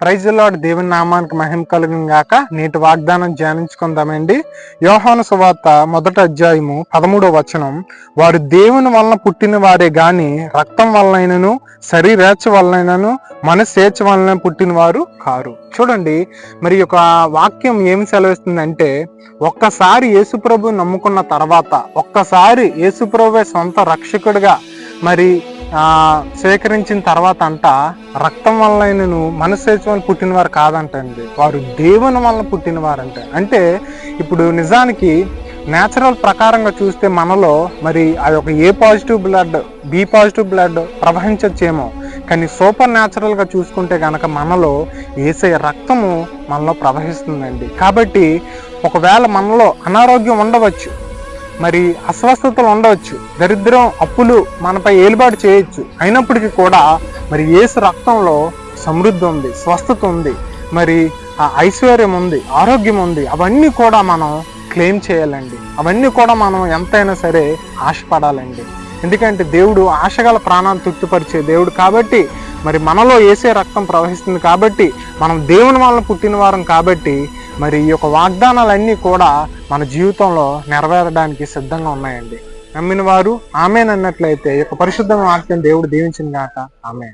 Praise దేవుని నామానికి మహిమ కలుగును గాక నేటి వాగ్దానం ధ్యానించుకుందామండి. యోహాను సువార్త మొదటి అధ్యాయము పదమూడవ వచనం. వారు దేవుని వలన పుట్టిన వారే గాని రక్తం వలనైనను శరీరేచ్ఛ వలనైనను మనస్సేచ్ఛ వలన పుట్టిన వారు కారు. చూడండి మరి ఒక వాక్యం ఏమి సెలవిస్తుందంటే ఒక్కసారి యేసుప్రభు నమ్ముకున్న తర్వాత ఒక్కసారి యేసుప్రభువే సొంత రక్షకుడిగా మరి స్వీకరించిన తర్వాత అంట రక్తం వల్ల వలనను మనస్సేచ్ఛ పుట్టినవారు కాదంటండి. వారు దేవుని వల్ల పుట్టినవారంట. అంటే ఇప్పుడు నిజానికి నేచురల్ ప్రకారంగా చూస్తే మనలో మరి ఆ యొక్క A positive blood B positive blood ప్రవహించచ్చేమో. కానీ సూపర్ న్యాచురల్గా చూసుకుంటే కనుక మనలో వేసే రక్తము మనలో ప్రవహిస్తుందండి. కాబట్టి ఒకవేళ మనలో అనారోగ్యం ఉండవచ్చు. మరి అస్వస్థతలు ఉండవచ్చు. దరిద్రం అప్పులు మనపై ఏలుబాటు చేయొచ్చు. అయినప్పటికీ కూడా మరి ఏసు రక్తంలో సమృద్ధి ఉంది స్వస్థత ఉంది. మరి ఆ ఐశ్వర్యం ఉంది ఆరోగ్యం ఉంది. అవన్నీ కూడా మనం క్లెయిమ్ చేయాలండి. అవన్నీ కూడా మనం ఎంతైనా సరే ఆశపడాలండి. ఎందుకంటే దేవుడు ఆశగల ప్రాణాలు తృప్తిపరిచే దేవుడు కాబట్టి మరి మనలో వేసే రక్తం ప్రవహిస్తుంది కాబట్టి మనం దేవుని వలన పుట్టిన వారం కాబట్టి మరి ఈ యొక్క వాగ్దానాలన్నీ కూడా మన జీవితంలో నెరవేరడానికి సిద్ధంగా ఉన్నాయండి. నమ్మిన వారు ఆమెన్ అన్నట్లయితే ఈ యొక్క పరిశుద్ధమైన వాక్యం దేవుడు దీవించిన గాక. ఆమె